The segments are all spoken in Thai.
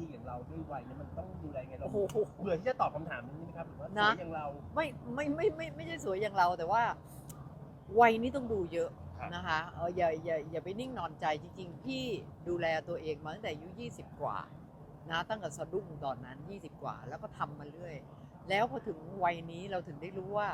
ดีอย่างเราด้วยวัยเนี่ยมันต้องดูแลไงเราโอ้โห เบื่อที่จะตอบคำถามนี้ไหมครับหรือว่าสนะ วยอย่างเรา ไม่ไม่ไม่ไม่ไม่ใช่สวยอย่างเราแต่ว่า วัยนี้ต้องดูเยอะครับ นะคะเอออย่าอย่าอย่าไปนิ่งนอนใจจริงๆ พี่ดูแลตัวเองมาตั้งแต่อายุ20 กว่านะตั้งแต่สะดุ้งตอนนั้น 20 กว่า แล้วก็ทำมาเรื่อย แล้วพอถึงวัยนี้เราถึงได้รู้ว่า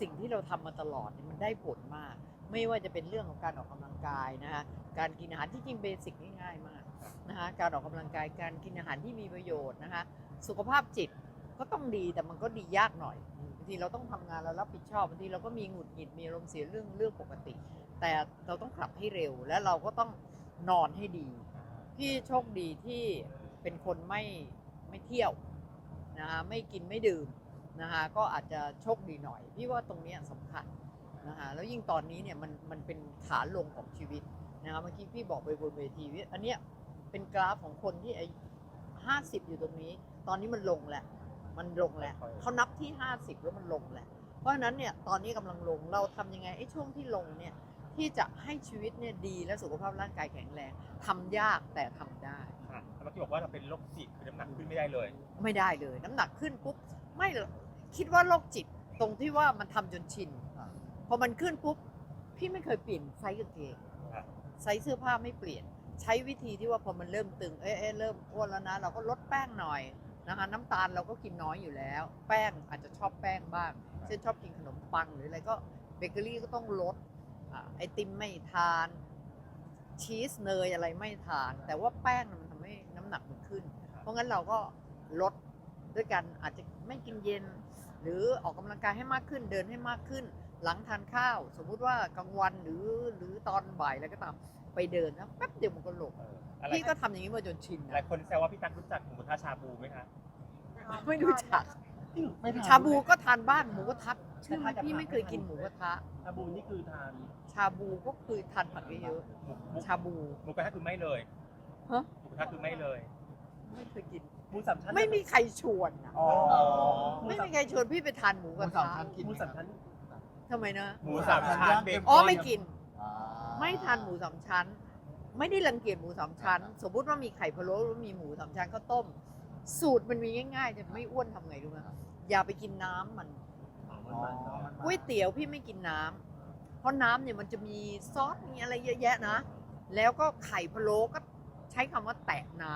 สิ่งที่เราทำมาตลอดเนี่ยมันได้ผลมาก ไม่ว่าจะเป็นเรื่องของการออกกำลังกายนะคะการกินอาหารที่จริงเบสิกง่ายๆมาก นะคะการออกกำลังกายการกินอาหารที่มีประโยชน์นะคะสุขภาพจิตก็ต้องดีแต่มันก็ดียากหน่อยบางทีเราต้องทำงานเรารับผิดชอบบางทีเราก็มีหงุดหงิดมีอารมณ์เสียเรื่องเรื่องปกติ แต่เราต้องกลับให้เร็วและเราก็ต้องนอนให้ดี พี่โชคดีที่เป็นคนไม่ไม่เที่ยวนะคะไม่กินไม่ดื่มนะคะก็อาจจะโชคดีหน่อย พี่ว่าตรงนี้ยสำคัญนะคะแล้วยิ่งตอนนี้เนี่ยมันมันเป็นขาลงของชีวิตนะคะเมื่อกี้พี่บอกไปบนเวทีว่าอันเนี้ย เป็นกราฟของคนที่ไอ้ห้าสิบอยู่ตรงนี้ ตอนนี้มันลงแล้วมันลงแล้วเขานับที่50แล้วมันลงแล้วเพราะฉะนั้นเนี่ยตอนนี้กำลังลงเราทำยังไงไอ้ช่วงที่ลงเนี่ยที่จะให้ชีวิตเนี่ยดีและสุขภาพร่างกายแข็งแรงทำยากแต่ทำได้ค่ะแล้วเมื่อกี้บอกว่าเราเป็นโรคจิตคือน้ำหนักขึ้นไม่ได้เลย ไม่ได้เลย น้ำหนักขึ้นปุ๊บไม่หรอกคิดว่าโรคจิตตรงที่ว่ามันทำจนชินอ่าพอมันขึ้นปุ๊บพี่ไม่เคยเปลี่ยนไซส์กางเกงครับไซส์เสื้อผ้าไม่เปลี่ยน ใช้วิธีที่ว่าพอมันเริ่มตึง เอ๊ะเเริ่มอ้วนแล้วนะ เราก็ลดแป้งหน่อยนะคะน้ำตาลเราก็กินน้อยอยู่แล้ว แป้งอาจจะชอบแป้งบ้าง เช่นชอบกินขนมปังหรืออะไรก็เบเกอรี่ก็ต้องลดอไอติมไม่ทาน ชีสเนยอะไรไม่ทาน แต่ว่าแป้งมันทำให้น้ำหนักมันขึ้น เพราะงั้นเราก็ลดด้วยกันอาจจะไม่กินเย็น หรือออกกำลังกายให้มากขึ้นเดินให้มากขึ้น หลังทานข้าว สมมุติว่ากลางวันหรือหรือตอนบ่ายอะไรก็ตาม ไปเดินนะแป๊บเดียวมันก็ลงเอออะไรพี่ก็ทำอย่างนี้มาจนชินหลายนะคนแซวว่าพี่ตั๊กรู้จักหมูกระทะชาบูไหมคะไม่รู้จักไม่ทนชาบูก็ทานบ้างหมูกระทะใช่ไหมพี่ไม่เคยกินหมูกระทะ ชาบูนี่คือทานชาบูก็คือทานผักเยอะหมูหมูๆชาบู หมูกระทะคือไม่เลยฮะ หมูกระทะคือไม่เลยไม่เคยกิน หมูสามชั้นไม่มีใครชวนอะอ๋อไม่มีใครชวนพี่ไปทานหมูหกมูระสามทะชั้นกินหมูไหมสามชั้นทำไมนะ หมูสามชั้นเบคอนอ๋อไม่กิน อ่า ไม่ทานหมูสามชั้น ไม่ได้รังเกียจหมูสามชั้น สมมุติว่ามีไข่พะโล้หรือมีหมูสามชั้นก็ต้ม สูตรมันมีง่ายๆ จะไม่อ้วนทำไงรู้ไหมอย่าไปกินน้ำมันอ๋อมันๆเนอะก๋วยเตี๋ยวพี่ไม่กินน้ำเพราะน้ำเนี่ยมันจะมีซอสมีอะไรเยอะแยะนะ แล้วก็ไข่พะโล้ก็ใช้คำว่าแตะน้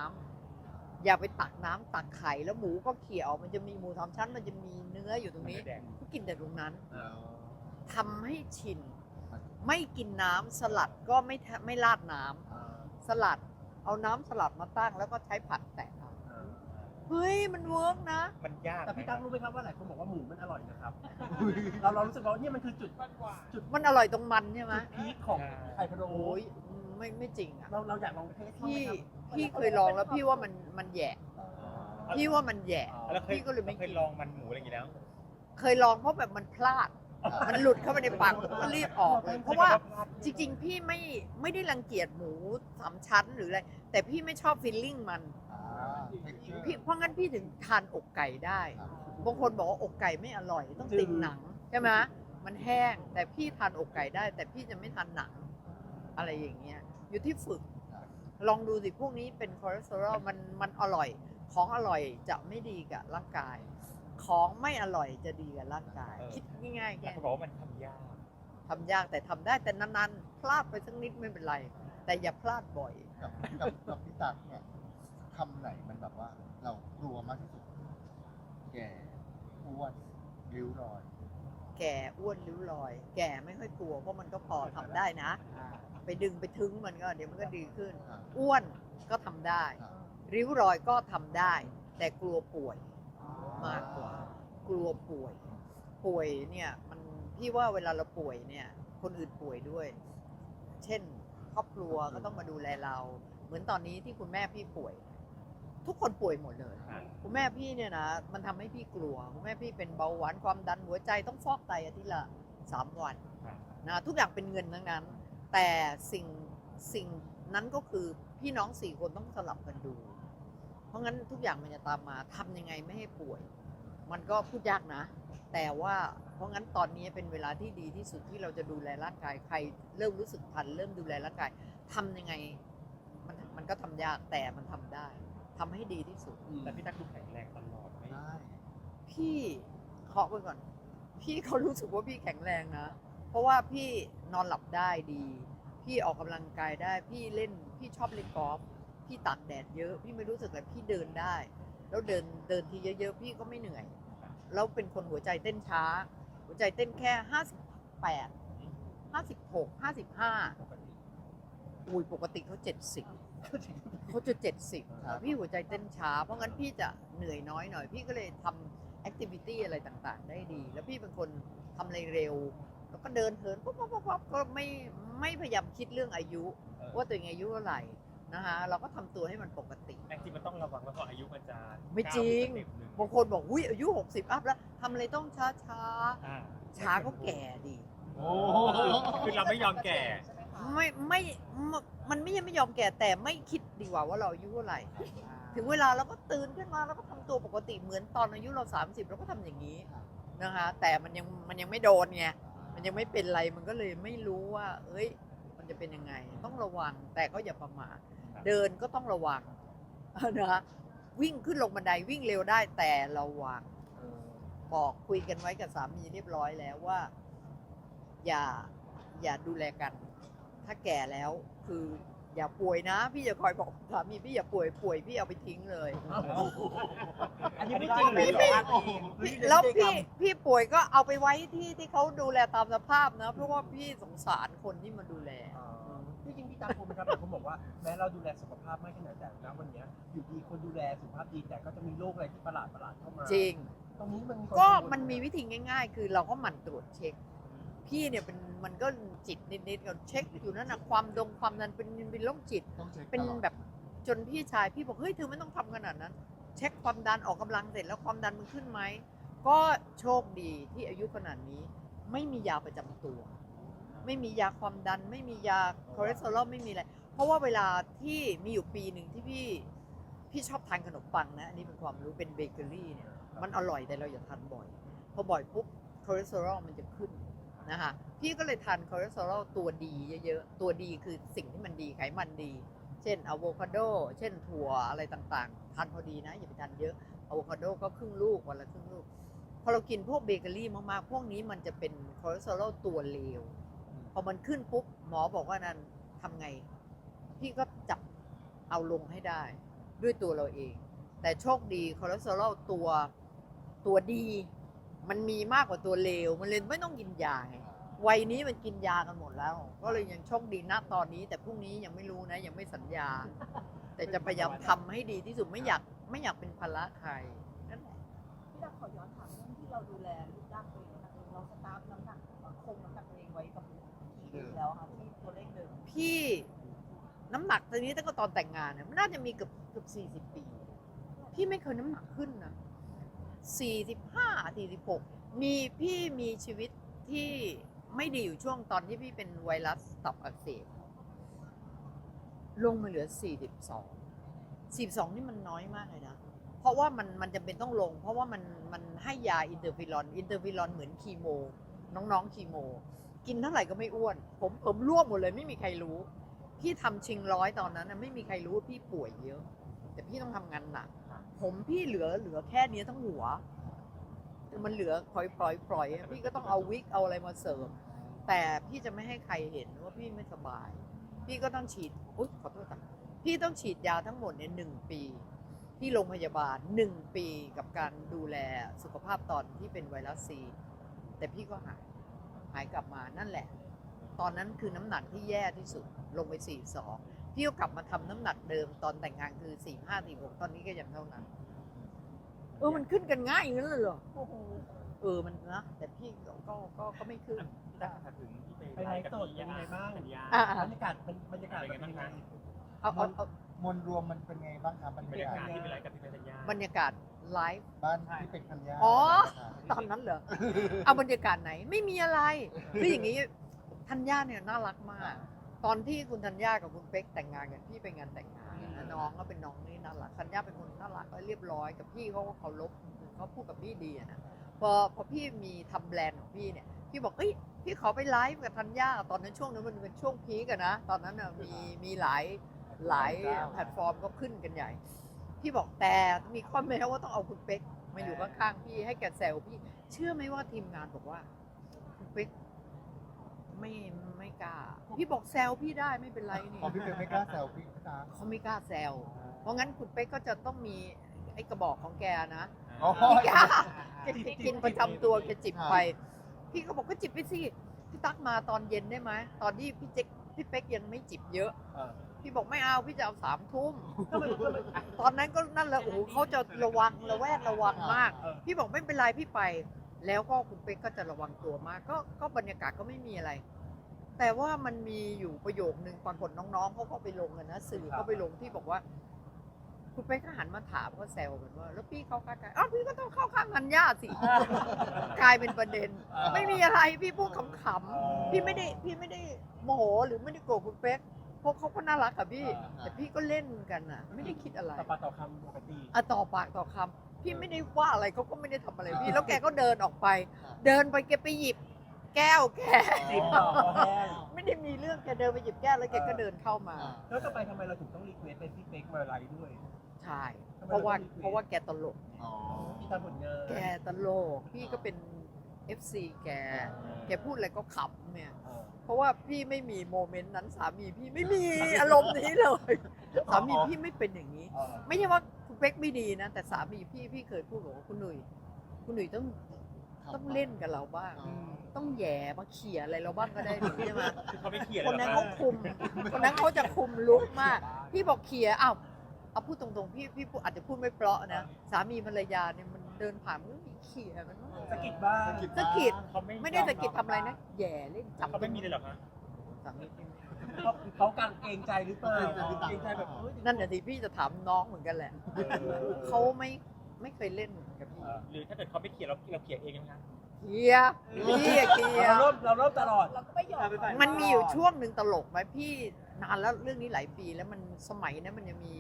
ำอย่าไปตักน้ำตักไข่แล้วหมูก็เขี่ยออกมันจะมีหมูสามชั้น มันจะมีเนื้ออยู่ตรงนี้แดงก็กินแต่ตรงนั้นแล้วทำให้ชิน ไม่กินน้ำสลัดก็ไม่แทไม่ราดน้ำอ่าสลัด เอาน้ำสลัดมาตั้งแล้วก็ใช้ผัดแตะเอาอ่าเฮ้ยมันเวิร์กนะ มันยากแต่พี่ตั้งรู้ไหมครับว่าหลายคนบอกว่าหมูมันอร่อยนะครับ เราเรารู้สึกว่าเนี่ยมันคือจุดจุดมันอร่อยตรงมันใช่ไหมจุดพีคของไข่พะโล้โอ้ยไม่ไม่จริงอะ เราเราอยากลองเทสบ้างไหมพี่ครับพี่เคยลองแล้วพี่ว่ามันมันแหย่พี่ว่ามันแหย่ แล้วเคยพี่ก็เลยไม่เคกิยนลองมันหมูอะไรอย่างงี้แล้วเคยลองเพราะแบบมันพลาด มันหลุดเข้าไปในปากก็รีบออกเลยเพราะว่าจริง ๆ พี่ไม่ไม่ได้รังเกียจหมูสามชั้นหรืออะไรแต่พี่ไม่ชอบฟีลลิ่งมันอ่า texture พี่เพราะงั้นพี่ถึงทานอกไก่ได้อ่าบางคนบอกว่าอกไก่ไม่อร่อยต้องติดหนังใช่ไหมมันแห้งแต่พี่ทานอกไก่ได้ แต่พี่จะไม่ทานหนัง อะไรอย่างเงี้ย อยู่ที่ฝึก ลองดูสิพวกนี้เป็นคอเลสเตอรอลมันมันอร่อย ของอร่อยจะไม่ดีกับร่างกาย ของไม่อร่อยจะดีกับร่างกาย เออ คิดง่ายๆแต่แค่เขาบอกว่ามันทำยากทำยากแต่ทำได้แต่นานๆพลาดไปสักนิดไม่เป็นไร แต่อย่าพลาดบ่อย กับกับกับพี่ตักเนี่ยคำไหนมันแบบว่า เรากลัวมากที่สุด แก่อ้วนริ้วรอย แก่อ้วนริ้วรอย แก่ไม่ค่อยกลัวเพราะมันก็พอทำได้นะไปดึงไปทึงมันก็เดี๋ยวมันก็ดีขึ้นอ่าอ้วนก็ทำได้อ่าริ้วรอยก็ทำได้ แต่กลัวป่วย มากกว่า กลัวป่วย ป่วยเนี่ยมันพี่ว่าเวลาเราป่วยเนี่ย คนอื่นป่วยด้วย เช่น ครอบครัวก็ต้องมาดูแลเรา เหมือนตอนนี้ที่คุณแม่พี่ป่วย ทุกคนป่วยหมดเลยอ่าคุณแม่พี่เนี่ยนะมันทำให้พี่กลัว คุณแม่พี่เป็นเบาหวานความดันหัวใจต้องฟอกไตอาทิตย์ละสามวันอ่านะทุกอย่างเป็นเงินทั้งนั้น แต่สิ่งสิ่งนั้นก็คือพี่น้องสี่คนต้องสลับกันดู เพราะงั้นทุกอย่างมันจะตามมาทำยังไงไม่ให้ป่วย มันก็พูดยากนะ แต่ว่าเพราะงั้นตอนนี้เป็นเวลาที่ดีที่สุดที่เราจะดูแลร่างกายใคร เริ่มรู้สึกทัน เริ่มดูแลร่างกายทำยังไง มันมันก็ทำยากแต่มันทำได้ททำให้ดีที่สุดแต่พี่ตั๊กดูแข็งแรงตลอดไม่ได้พี่เคาะไปก่อน พี่เขารู้สึกว่าพี่แข็งแรงนะ เพราะว่าพี่นอนหลับได้ดี พี่ออกกำลังกายได้ พี่เล่น พี่ชอบเล่นกอล์ฟ พี่ตากแดดเยอะ พี่ไม่รู้สึกเลยพี่เดินได้ แล้วเดินเดินทีเยอะๆพี่ก็ไม่เหนื่อย แล้วเป็นคนหัวใจเต้นช้า หัวใจเต้นแค่ห้าสิบแปดห้าสิบหกห้าสิบห้าอุ้ยปกติเขาเจ็ดสิบเขาจะเจ็ดสิบพี่หัวใจเต้นช้า เพราะงั้นพี่จะเหนื่อยน้อยหน่อย พี่ก็เลยทำแอคทิวิตี้อะไรต่างๆ ได้ดี แล้วพี่เป็นคนทำอะไรเร็ว แล้วก็เดินเหินปุ๊บปุ๊บปุ๊บปุ๊บก็ไม่ไม่พยายามคิดเรื่องอายุ ว่าตัวเองอายุเท่าไหร่ นะคะ เราก็ทำตัวให้มันปกติแต่จริงมันต้องระวังว่าพออายุมันจะไม่จริง ก้าวไปสเต็ปหนึ่งบางคนบอกอุ้ยอายุ 60 อัพแล้วทำอะไรต้องช้าช้าอ่าๆช้าก็แก่ดี โอ้คือเราไม่ยอมแก่ไม่ไม่ไม่มันไม่ยังไม่ยอมแก่แต่ไม่คิดดีกว่าว่าเราอายุเท่าไหร่ ถึงเวลาเราก็ตื่นขึ้นมาเราก็ทำตัวปกติเหมือนตอนอายุเรา 30เราก็ทำอย่างนี้นะคะ แต่มันยังมันยังไม่โดนไงมันยังไม่เป็นไรมันก็เลยไม่รู้ว่า เอ้ย มันจะเป็นยังไง ต้องระวังแต่ก็อย่าประมาทครับ เดินก็ต้องระวังนะคะวิ่งขึ้นลงบันไดวิ่งเร็วได้แต่ระวังบอกคุยกันไว้กับสามีเรียบร้อยแล้วว่า อย่าอย่าดูแลกัน ถ้าแก่แล้วคืออย่าป่วยนะ พี่จะคอยบอกสามีพี่อย่าป่วยป่วยพี่เอาไปทิ้งเลยอันนี้ไม่จริงเลยเหรอพี่แล้วพี่พี่ป่วยก็เอาไปไว้ที่ที่เขาดูแลตามสภาพนะ เพราะว่าพี่สงสารคนที่มาดูแล อ๋อที่จริงพี่ตาภูมิครับแต่ผมบอกว่าแม้เราดูแลสุขภาพมากขนาดแต่นะวันเนี้ยอยู่ดีคนดูแลสุขภาพดีแต่ก็จะมีโรคอะไรที่ประหลาดประหลาดๆเข้ามาจริง ตรงนี้มันก็ควากังวลมันมีวิธีง่าย ๆ คือเราก็หมั่นตรวจเช็ค พี่เนี่ยเป็นมันก็จิตนิดๆก็เช็คอยู่นั่นนะความดงความดันเป็นเป็นโรคจิต ต้องเช็คเป็นตลอดแบบจนพี่ชายพี่บอกเฮ้ยเธอไม่ต้องทำขนาดนั้น เช็คความดันออกกำลังเสร็จแล้วความดันมันขึ้นไหมก็โชคดีที่อายุขนาดนี้ ไม่มียาประจำตัว ไม่มียาความดัน ไม่มียาคอเลสเตอรอลไม่มีอะไร เพราะว่าเวลาที่มีอยู่ปีหนึ่งที่พี่พี่ชอบทานขนมปังนะอันนี้เป็นความรู้เป็นเบเกอรี่เนี่ยมันอร่อยแต่เราอย่าทานบ่อย พอบ่อยปุ๊บคอเลสเตอรอลมันจะขึ้นนะคะพี่ก็เลยทานคอเลสเตอรอลตัวดีเยอะๆ ตัวดีคือสิ่งที่มันดีไขมันดี เช่นอะโวคาโด เช่นถั่วอะไรต่างๆ ทานพอดีนะ อย่าไปทานเยอะอะโวคาโดก็ครึ่งลูกวันละครึ่งลูก พอเรากินพวกเบเกอรี่มากๆ พวกนี้มันจะเป็นคอเลสเตอรอลตัวเลว พอมันขึ้นปุ๊บหมอบอกว่านั้นทำไง พี่ก็จับเอาลงให้ได้ ด้วยตัวเราเอง แต่โชคดีคอเลสเตอรอลตัวตัวดี มันมีมากกว่าตัวเลว มันเลยไม่ต้องกินยาไงวัยนี้มันกินยากันหมดแล้ว ก็เลยยังโชคดีณตอนนี้ แต่พรุ่งนี้ยังไม่รู้นะ ยังไม่สัญญา แต่จะพยายามทำให้ดีที่สุดไม่อยากไม่อยากเป็นภาระใครนั่นแหละพี่ดาขอย้อนถามเรื่องที่เราดูแลรูปร่างตัวเองนะคะเราสตาร์ฟน้ำหนักคงน้ำหนักตัวเองไว้กับ แล้วคะที่ตัวเลขเดิมพี่น้ำหนักตอนนี้ตั้งแต่ตอนแต่งงานเนี่ยมันน่าจะมีเกือบเกือบสี่สิบปี พี่ไม่เคยน้ำหนักขึ้นนะสี่สิบห้าสี่สิบหกมีพี่มีชีวิตที่ไม่ดีอยู่ช่วงตอนที่พี่เป็นไวรัสตับอักเสบลงมาเหลือสี่สิบสองสี่สองนี่มันน้อยมากเลยนะ เพราะว่ามันมันจำเป็นต้องลง เพราะว่ามันมันให้ยาอินเตอร์ฟิลอนอินเตอร์ฟิลอนเหมือนคีโม น้องๆคีโม กินเท่าไหร่ก็ไม่อ้วน ผมผมร่วมหมดเลยไม่มีใครรู้ พี่ทำชิงร้อยตอนนั้นนะไม่มีใครรู้ว่าพี่ป่วยเยอะ แต่พี่ต้องทำงานหนักผมพี่เหลือเหลือแค่นี้ทั้งหัวมันเหลือปล่อยปล่อยปล่อยพี่ก็ต้องเอาวิกเอาอะไรมาเสริม แต่พี่จะไม่ให้ใครเห็นว่าพี่ไม่สบาย พี่ก็ต้องฉีดอุ๊ยขอโทษค่ะพี่ต้องฉีดยาทั้งหมดในยหนึ่งปี ที่โรงพยาบาลหนึ่งปีกับการดูแลสุขภาพตอนที่เป็นไวรัสซี แต่พี่ก็หาย หายกลับมานั่นแหละ ตอนนั้นคือน้ำหนักที่แย่ที่สุดลงไป42พี่ก็กลับมาทำน้ำหนักเดิมตอนแต่งงานคือ45 46ตอนนี้ก็ยังเท่านั้น เออมันขึ้นกันง่ายอย่างนั้นเลยเหรอโอ้โหเออมันนะแต่พี่ก็ก็ก็ก็ไม่ขึ้นพี่ตั๊กถามถึงที่ไปไปไลฟ์สดเป็นไงบ้างสัญญาอะบรรยากาศเป็นบรรยากาศเป็นไงบ้างคะเอาเอาเอามวลรวมมันเป็นไงบ้างครับบรรบรยารยากาศกาศที่ไปไลฟ์กับพี่เป็นสัญญาบรรยากาศ ไลฟ์บ้านที่เป็นธัญญาอ๋อ ตอนนั้นเหรอ เอาบรรยากาศไหนไม่มีอะไรคืออย่างนี้ธัญญาเนี่ยน่ารักมาก ตอนที่คุณธัญญากับคุณเป๊กแต่งงานกันพี่ไปงานแต่งงานนะน้องก็เป็นน้องนี่น่ารักธัญญาเป็นคนน่ารักและเรียบร้อยกับพี่เขาก็เคารพเขาพูดกับพี่ดีอะนะพอพอพี่มีทำแบรนด์ของพี่เนี่ยพี่บอกเอ้ยพี่ขอไปไลฟ์กับธัญญาตอนนั้นช่วงนั้นมันเป็นช่วงพีกันนะ ตอนนั้นน่ะมีมีหลายหลายแพลตฟอร์มก็ขึ้นกันใหญ่ พี่บอกแต่มีข้อแม้ว่าต้องเอาคุณเป๊กมาอยู่ข้างๆพี่ให้แกแซวพี่ เชื่อไหมว่าทีมงานบอกว่า คุณเป๊กไม่ไม่กล้า พี่บอกแซวพี่ได้ไม่เป็นไรนี่พอพี่เป็นไม่กล้าแซวพี่พี่ตั๊กเขาไม่กล้าแซวเพราะงั้นคุณเป๊กก็จะต้องมีไอ้กระบอกของแกนะอ๋อพี่กล้าแกกินประจำตัวแกจิบไป พี่ก็บอกก็จิบไปสิพี่ตั๊กมาตอนเย็นได้ไหมตอนที่พี่เจ๊กพี่เป๊กยังไม่จิบเยอะเออ พี่บอกไม่เอาพี่จะเอาสามทุ่มทำไมทำไมตอนนั้นก็นั่นแหละโอ้โหเขาจะระวังระแวดระวังมากเออพี่บอกไม่เป็นไรพี่ไป แล้วก็คุณเป๊กก็จะระวังตัวมาก ก็ก็บรรยากาศก็ไม่มีอะไร แต่ว่ามันมีอยู่ประโยคนึงปรากฏน้องๆเขาก็ไปลงกันนะสื่อเขาไปลงที่บอกว่า คุณเป๊กก็หันมาถามก็แซวกันว่า แล้วพี่เข้าข้างใครอ้าวพี่ก็ต้องเข้าข้างงันย่าสิกลายเป็นประเด็น ไม่มีอะไรพี่พูดขำๆพี่ไม่ได้พี่ไม่ได้โมโหหรือไม่ได้โกรธคุณเป๊ก เพราะเขาก็น่ารักอะพี่ แต่พี่ก็เล่นกันอะไม่ได้คิดอะไรต่อปากต่อคำปกติอะต่อปากต่อคำพี่ไม่ได้ว่าอะไรเขาก็ไม่ได้ทำอะไรพี่ แล้วแกก็เดินออกไป เดินไปแกไปหยิบ แก้วแกจิบต่อคอแห้งไม่ได้มีเรื่องแกเดินไปหยิบแก้วแล้วแกก็เดินเข้ามา แล้วทำไมทำไมเราถึงต้องรีเควสเป็นพี่เป๊กมาไลฟ์ด้วยใช่ เพราะว่าเพราะว่าแกตลก อ๋อ พี่ตามผลงาน แกตลก พี่ก็เป็น FC แก แกพูดอะไรก็ขำเนี่ยเออเพราะว่าพี่ไม่มีโมเมนต์นั้นสามีพี่ไม่มีอารมณ์นี้เลย สามีพี่ไม่เป็นอย่างนี้เออไม่ใช่ว่าคุณเป๊กไม่ดีนะ แต่สามีพี่พี่เคยพูดบอกว่าคุณหนุ่ย คุณหนุ่ยต้องต้องเล่นกับเราบ้าง ต้องแหย่มาเขี่ยอะไรเราบ้างก็ได้หนูใช่ไหมคือเขาไม่เขียนคนนั้นหรเขาอคุม คนนั้นเขาจะคุมลุกมาก พี่บอกเขี่ยอ้าวเอาพูดตรงๆ พี่พี่พูดอาจจะพูดไม่เพราะนะ สามีภรรยาเนี่ยมัน เดินผ่านมันก็มีเขี่ยมันบ้างสะกิดบ้าง สะกิด เขาไม่ไม่ได้สะกิดทำอะไรนะแหย่เล่นจับเขาไม่มีเลยเหรอคะสามีพี่ไม่เขาเขากางเกรงใจหรือเปล่าเกรงใจแบบเอ้ยนั่นน่ะสิพี่จะถามน้องเหมือนกันแหละเขาไม่ไม่เคยเล่นกับพี่หรือถ้าเกิดเขาไม่เขียนเราเราเขียนเองไหมคะ เขี่ยพี่อะเขี่ยเราเริ่มเราเริ่มตลอด เราก็ไม่ยอมเขามันมีอยู่ช่วงหนึ่งตลกไหมพี่นานแล้วเรื่องนี้หลายปีแล้วมันสมัยนั้นมันยังมี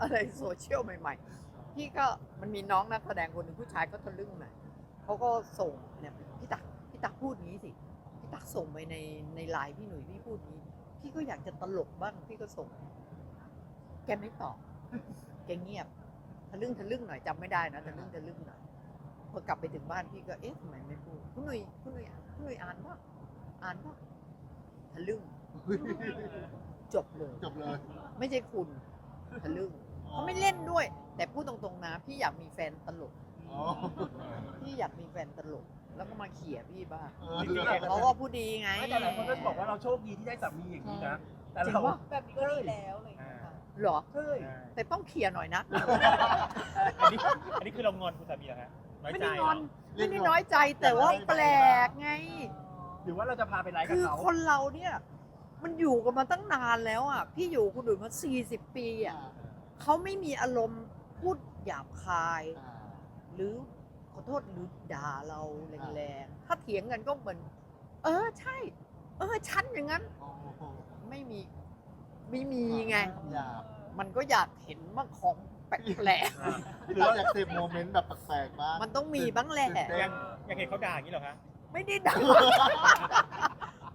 อะไรโซเชียลใหม่ๆ พี่ก็มันมีน้องนักแสดงคนหนึ่งผู้ชายก็ทะลึ่งหน่อยเขาก็ส่งเนี่ยพี่ตักพี่ตักพูดงี้สิพี่ตักส่งไปในในไลน์พี่หนุ่ยพี่พูดงี้ พี่ก็อยากจะตลกบ้างพี่ก็ส่ง แกไม่ตอบแกเงียบทะลึ่งทะลึ่งหน่อยจำไม่ได้นะทะลึ่งทะลึ่งหน่อยพอกลับไปถึงบ้านพี่ก็เอ๊ะทำไมไม่พูดคุณหนุ่ยคุณหนุ่ยคุณหนุ่ยอ่านป่ะอ่านป่ะทะลึ่งจบเลยจบเลย ไม่ใช่คุณทะลึ่งเขาไม่เล่นด้วย แต่พูดตรงๆนะพี่อยากมีแฟนตลก อ๋อ พี่อยากมีแฟนตลก แล้วก็มาเขี่ยพี่บ้างเออเขาก็พูดดีไง ไม่แต่หลายคนก็บอกว่าเราโชคดีที่ได้สามีอย่างนี้นะ แต่จริงเราปะ แบบนี้ก็ดีแล้วอะไรอย่างเลยค่ะ เหรอใช่แต่ต้องเขี่ยหน่อยนะ อันนี้อันนี้คือเรางอนคุณสามีเหรอคะน้อยไม่ใจได้เหงรอนไม่ได้น้อยใจแต่ว่าแปลกไง หรือว่าเราจะพาไปไลฟ์กับคือเขาคนเราเนี่ย มันอยู่กันมาตั้งนานแล้วอะ พี่อยู่คุณดุยมา40 ปีอะเขาไม่มีอารมณ์ พูดหยาบคายหรือขอโทษหรือด่าเราแรงๆถ้าเถียงกันก็เหมือน เออใช่ เออฉันอย่างนั้นไม่มีไม่มีไง อยากมันก็อยากเห็นว่าของแปลกพี่ตั๊กอยากเซฟโมเมนต์แบบแปลกๆบ้าง ๆมันต้องมีบ้างแหละตื่นเต้นยังยังเห็นเขาด่าอย่างนี้เหรอคะ ไม่ได้ด่า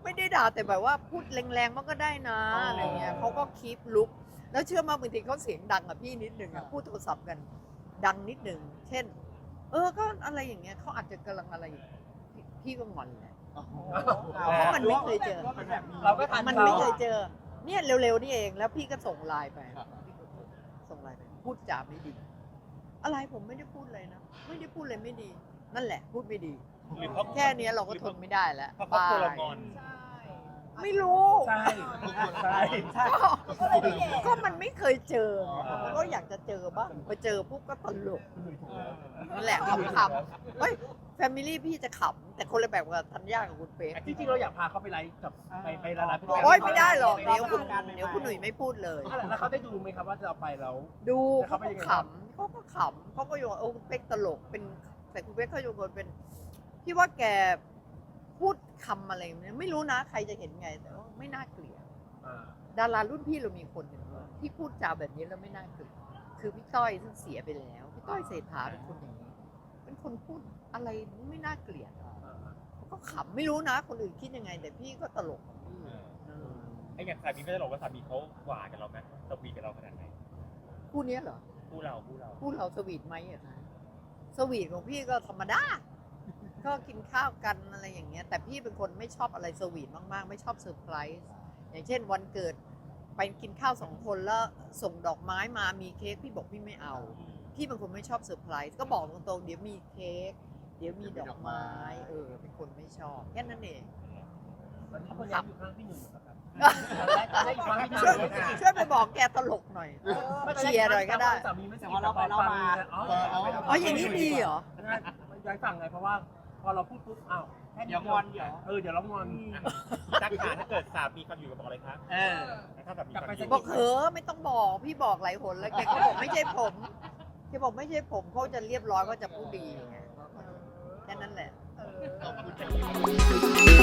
ไม่ได้ด่าแต่แบบว่าพูดแรงๆมันก็ได้นะอ๋อออะไรเงี้ยเขาก็คีปลุก แล้วเชื่อมาบางทีเขาเสียงดังกับพี่นิดหนึ่งครัอะบพูดโทรศัพท์กัน ดังนิดหนึ่งเช่น เออก็อะไรอย่างเงี้ยเขาอาจจะกำลังอะไรอยู่พี่พี่ก็งอนแหละโอ้โหเพราะมันไม่เคยเจอ เราก็ทันมันเขาไม่เคยเจอ เนี่ยเร็วๆนี่เองแล้วพี่ก็ส่งไลน์ไปครับพี่ก็ส่งไลน์ไปพูดจาไม่ดี อะไรผมไม่ได้พูดเลยนะไม่ได้พูดเลยไม่ดี นั่นแหละ พูดไม่ดีหรือเพราะแค่เนี้ยเราก็ทนไม่ได้แล้วเพราะครอบครัวเรางอนใช่ ไม่รู้ ใช่ใช่ใช่ ก็เลยไม่แย่ก็มันไม่เคยเจอมันก็อยากจะเจอบ้างไปเจอปุ๊บก็ตลกนั่นแหละขำๆเฮ้ยแฟมิลี่พี่จะขำแต่คนละแบบกับธัญญากับคุณเป๊กจริงๆเราอยากพาเขาไปไลฟ์กับไปไปละลายพฤติกรรมโอ้ยไม่ได้หรอกเดี๋ยวคุณเดี๋ยวคุณหนุ่ยไม่พูดเลย แล้วเขาได้ดูไหมครับว่าเราไปแล้ว ดูแล้วเขาเขาเป็ก็นยังไงขำเขาก็ขำเขาก็โยนโอ้คุณเป๊กตลกเป็น แต่คุณเป๊กเขาโยนเป็นพี่ว่าแก พูดคำอะไรเนี่ยไม่รู้นะใครจะเห็นไง แต่ว่าไม่น่าเกลียดอ่าดารารุ่นพี่เรามีคนหนึ่งที่พูดจาแบบนี้แล้วไม่น่าเกลียดคือพี่ต้อยซึ่งเสียไปแล้วพี่ต้อยเศรษฐาเป็นคนอย่างนี้ เป็นคนพูดอะไรไม่น่าเกลียดอะเขาก็ขำไม่รู้นะ คนอื่นคิดยังไง แต่พี่ก็ตลกของพี่เออไอ้อย่างสามีไม่ได้บอกว่าสามีเขาหวานกับเราไหมสวีทกับเราขนาดไหนคู่เนี้ยเหรอ คู่เราคู่เรา พูดเราสวีทไหมอะคะสวีทของพี่ก็ธรรมดา ก็กินข้าวกันอะไรอย่างเงี้ยแต่พี่เป็นคนไม่ชอบอะไรสวีทมากๆ ไม่ชอบเซอร์ไพรส์อย่างเช่นวันเกิดไปกินข้าวสองคนแล้วส่งดอกไม้มามีเค้กพี่บอกพี่ไม่เอา พี่เป็นคนไม่ชอบเซอร์ไพรส์ก็บอกตรงๆเดี๋ยวมีเค้กเดี๋ยวมีดอกไม้เออเป็นคนไม่ชอบแค่นั้นเองตอนนี้คนยังอยู่ข้างพี่หนุ่มนะครับได้อีกครั้งพี่หช่วยนุ่มช่วยไปบอกแกตลกหน่อยเชียร์หน่อยก็ได้สามีไม่สนิทแต่พอฟังอ๋ออ๋ออย่างนี้ดีเหรอย้ายฝั่งไงเพราะว่าพ อเราพูดปุ๊บอ้าวแค่เดี๋ยวงอนเดี๋ยวเออเดี๋ยวเรางอนตักขาถ้าเกิดสามีความอยู่กับบอกอะไรคะเออถ้าสามีความอยู่บอกเออไม่ต้องบอกพี่บอกหลายหนแล้วแกก็บอกไม่ใช่ผมแกบอกไม่ใช่ผมเขาจะเรียบร้อยก็จะพูดดีไงแค่นั้นแหละเออขอบคุณ